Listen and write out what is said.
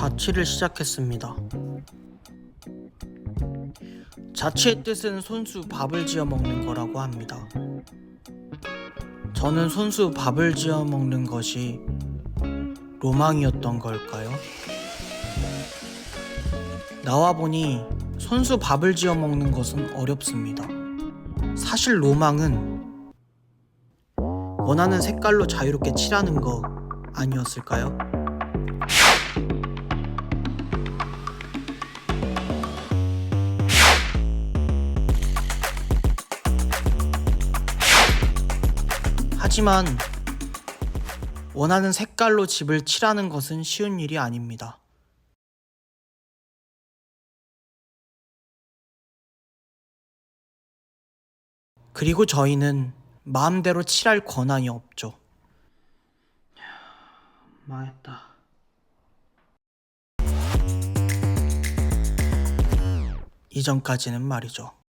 자취를 시작했습니다. 자취의 뜻은 손수 밥을 지어 먹는 거라고 합니다. 저는 손수 밥을 지어 먹는 것이 로망이었던 걸까요? 나와 보니 손수 밥을 지어 먹는 것은 어렵습니다. 사실 로망은 원하는 색깔로 자유롭게 칠하는 거 아니었을까요? 하지만 원하는 색깔로 집을 칠하는 것은 쉬운 일이 아닙니다. 그리고 저희는 마음대로 칠할 권한이 없죠. 망했다. 이전까지는 말이죠.